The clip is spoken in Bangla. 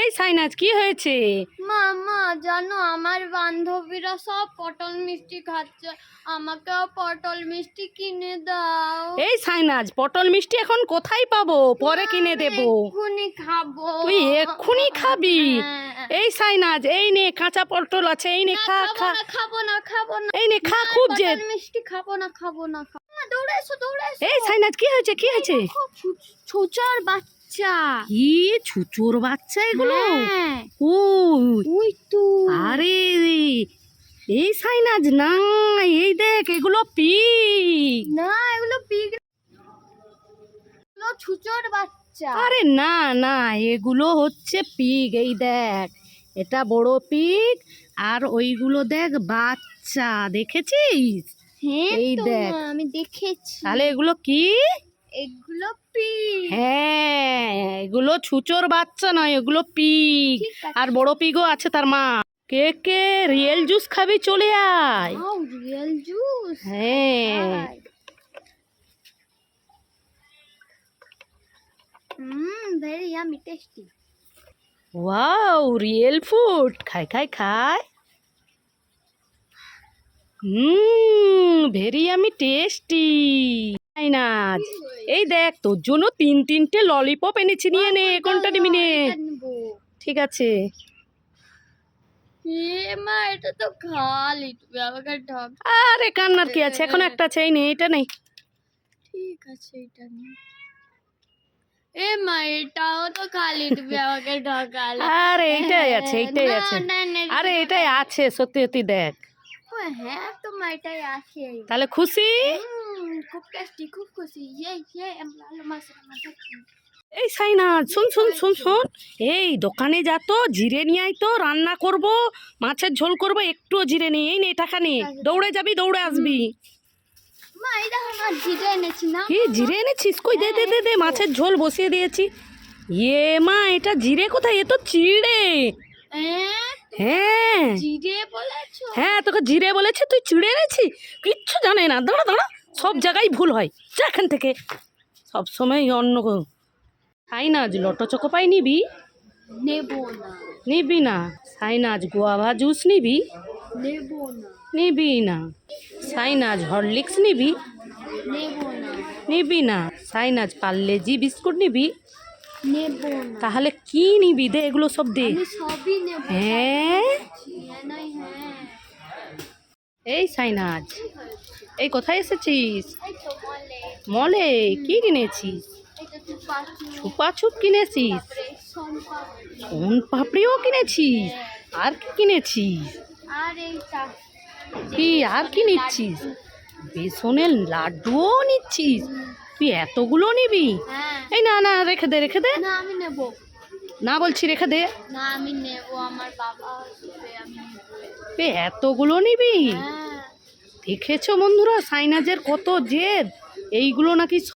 এই সাইনাজ কি হয়েছে? মা মা জানো আমার বান্ধবীরা সব পটল মিষ্টি খাচ্ছে। আমাকেও পটল মিষ্টি কিনে দাও। এই সাইনাজ পটল মিষ্টি এখন কোথায় পাবো? পরে কিনে দেব। এক্ষুনি খাব। তুই এক্ষুনি খাবি? হ্যাঁ। এই সাইনাজ এই নে কাঁচা পটল আছে এই নে খা খা। খাব না খাব না। এই নে খা খুব যে। পটল মিষ্টি খাব না খাব না খাব না। দৌড়ে এসো দৌড়ে এসো। এই সাইনাজ কি হয়েছে কি হয়েছে? ছোচার বাচ্চা কি? ছুচোর বাচ্চা এগুলো? হ্যাঁ, ও ওই তো। আরে এই সাইনাজ না এই দেখ এগুলো পিগ না এগুলো পিগ ছুচোর বাচ্চা। আরে না না এগুলো হচ্ছে পিগ এই দেখ। এটা বড় পিগ আর ওইগুলো দেখ বাচ্চা দেখেছিস? হ্যাঁ এই দেখ। আমি দেখেছি। তাহলে এগুলো কি? এগুলো পিগ ছুচোর বাচ্চা নয় এগুলো পিগ। আর বড় পিগও আছে তার মা। কে কে? রিয়েল জুস খাবি চলে আয়। Real juice. হ্যাঁ। হুম very yummy tasty wow real food. খাই খাই খাই হুম ভেরি আমি টেস্টি নাচ এই দেখ তোর জন্য তিন তিনটে ললিপপ এনেছি নিয়ে নে কোনটা নিবি নে। ঠিক আছে। আরে কান্নার কি আছে? এখন একটা আছে এই নে এটা নেই ঠিক আছে এটা নিয়ে। এ মা এটাও তো খালি তুমি আমাকে ঠকালে আরে এইটাই আছে এইটাই না, আছে। আরে এটাই আছে সত্যি সত্যি দেখ। হ্যাঁ তো মা এটাই আছে। তাহলে খুশি? খুব টেস্টি খুব খুশি। ইয়ে ইয়ে ভালো মাছ এই সাইনা শুন শুন শুন শুন। এই দোকানে যা তো জিরে নিয়ে আয় তো রান্না করব মাছের ঝোল করব একটুও জিরে নেই। এই নে টাকা নে দৌড়ে যাবি দৌড়ে আসবি। কি জিরে এনেছিস? কই দে দে দে দে মাছের ঝোল বসিয়ে দিয়েছি। ইয়ে মা এটা জিরে কোথায়? এ তো চিড়ে। হ্যাঁ হ্যাঁ। জিরে বলেছ? হ্যাঁ তোকে জিরে বলেছে তুই চিড়ে এনেছি। কিচ্ছু জানে না। দাঁড়া দাঁড়া। সব জায়গায় ভুল হয়। যা এখান থেকে। সব সময় অন্য সাইনাজ লটো চকো পাই নিবি? নেব না। নিবি না। সাইনাজ গোয়াভা জুস নিবি? নেব না। সাইনাজ হরলিক্স নিবি? নেব না। সাইনাজ পার্লেজি বিস্কুট নিবি? তাহলে কি নিবি? দে এগুলো সব দে। হ্যাঁ? হ্যাঁ। এই সাইনাজ এই কোথায় এসেছিস? মলে। কি কিনেছিস? এটা তো পাখি ছুপা ছুপ কিনেছিস সোন পাপড়িও কিনেছিস? আর কি কিনেছিস? কি আর কি নিচ্ছিস? বেসনের লাড্ডুও নিচ্ছিস? তুই এতগুলো নিবি? হ্যাঁ। এই না না রেখে দে রেখে দে। না আমি নেব। না বলছি রেখে দে। না আমি নেব। আমার বাবা এতগুলো নিবি? হ্যাঁ। দেখেছ বন্ধুরা? সাইনাজের কত জেদ। এইগুলো নাকি